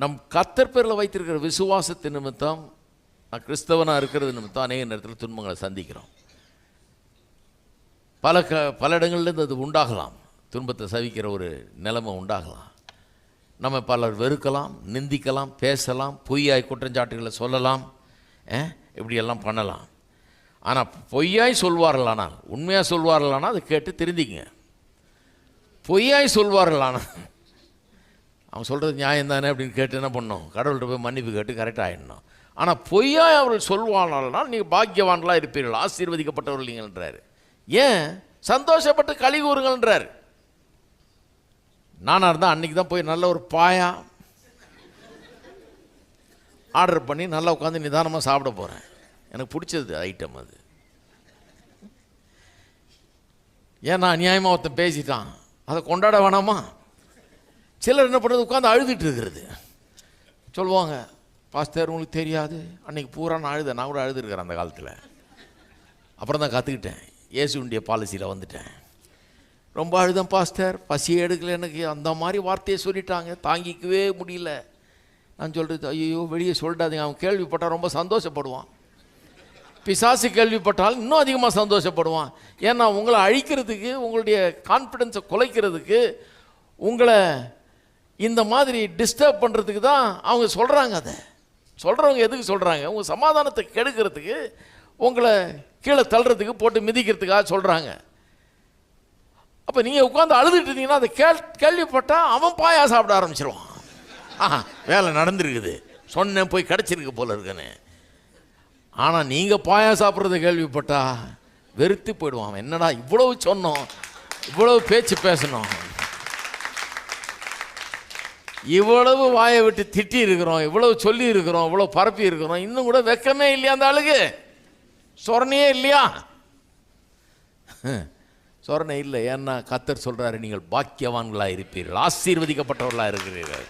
நம் கத்தர் பேரில் வைத்திருக்கிற விசுவாசத்தை நிமித்தம் நான் கிறிஸ்தவனாக இருக்கிறது நிமித்தம் அநேக நேரத்தில் துன்பங்களை சந்திக்கிறோம். பல க பல இடங்கள்லேருந்து அது உண்டாகலாம். துன்பத்தை சவிக்கிற ஒரு நிலைமை உண்டாகலாம். நம்ம பலர் வெறுக்கலாம் நிந்திக்கலாம் பேசலாம் பொய்யாய் குற்றஞ்சாட்டுகளை சொல்லலாம் இப்படியெல்லாம் பண்ணலாம். ஆனால் பொய்யாய் சொல்வார்களானால் உண்மையாக சொல்வார்களானால் அதை கேட்டு திருந்திங்க. பொய்யாய் சொல்வார்களானால் அவன் சொல்கிறது நியாயம் தானே அப்படின்னு கேட்டு என்ன பண்ணோம் கடவுள்கிட்ட போய் மன்னிப்பு கேட்டு கரெக்டாக ஆகிடணும் ஆனால் பொய்யாக அவர்கள் சொல்வானால்னால் நீங்கள் பாக்கியவான்லாம் இருப்பீர்கள் ஆசீர்வதிக்கப்பட்டவர்கள் நீங்கள்ன்றாரு ஏன்? சந்தோஷப்பட்டு களி கூறுங்கள்ன்றார் நானாக இருந்தால் அன்றைக்கி தான் போய் நல்ல ஒரு பாயா ஆர்டர் பண்ணி நல்லா உட்காந்து நிதானமாக சாப்பிட போகிறேன் எனக்கு பிடிச்சது ஐட்டம் அது. ஏன் நான் அநியாயமாக ஒருத்தன் பேசிட்டான்? அதை கொண்டாட வேணாமா? சிலர் என்ன பண்ணுறது உட்காந்து அழுதுட்டு இருக்கிறது. சொல்லுவாங்க பாஸ்டர் உங்களுக்கு தெரியாது. அன்னைக்கு பூரா நான் அழுதேன். நான் கூட அழுதுருக்கிறேன் அந்த காலத்தில். அப்புறம் தான் கற்றுக்கிட்டேன் இயேசுடைய பாலிசியில் வந்துட்டேன். ரொம்ப அழுதேன் பாஸ்டர். பசியை எடுக்கல எனக்கு. அந்த மாதிரி வார்த்தையை சொல்லிட்டாங்க. தாங்கிக்கவே முடியல. நான் சொல்கிறது ஐயோ வெளியே சொல்லிட்டாதீங்க அவன் கேள்விப்பட்டால் ரொம்ப சந்தோஷப்படுவான். பிசாசு கேள்விப்பட்டால் இன்னும் அதிகமாக சந்தோஷப்படுவான். ஏன்னா உங்களை அழிக்கிறதுக்கு உங்களுடைய கான்ஃபிடென்ஸை குலைக்கிறதுக்கு உங்களை இந்த மாதிரி டிஸ்டர்ப் பண்ணுறதுக்கு தான் அவங்க சொல்கிறாங்க அதை. சொல்கிறவங்க எதுக்கு சொல்கிறாங்க உங்கள் சமாதானத்தை கெடுக்கிறதுக்கு உங்களை கீழே தள்ளுறதுக்கு போட்டு மிதிக்கிறதுக்காக சொல்கிறாங்க அப்போ நீங்கள் உட்காந்து அழுதுட்டு இருந்தீங்கன்னா அதை கேள் கேள்விப்பட்டால் அவன் பாயா சாப்பிட ஆரம்பிச்சிருவான். ஆஹா வேலை நடந்திருக்குது. சொன்னேன் போய் கிடச்சிருக்கு போல இருக்கேன்னு. ஆனால் நீங்கள் பாயா சாப்பிட்றத கேள்விப்பட்டா வெறுத்து போயிடுவான் அவன். என்னடா இவ்வளவு சொன்னோம் இவ்வளவு பேச்சு பேசணும். இவ்வளவு வாயை விட்டு திட்டி இருக்கிறோம் இவ்வளவு சொல்லி இருக்கிறோம் இவ்வளவு பரப்பி இருக்கிறோம் இன்னும் கூட வெக்கமே இல்லையா அந்த ஆளுக்கு? சொரணையே இல்லையா? சொரணை இல்லை. ஏன்னா கத்தர் சொல்கிறாரு நீங்கள் பாக்கியவான்களாக இருப்பீர்கள் ஆசீர்வதிக்கப்பட்டவர்களாக இருக்கிறீர்கள்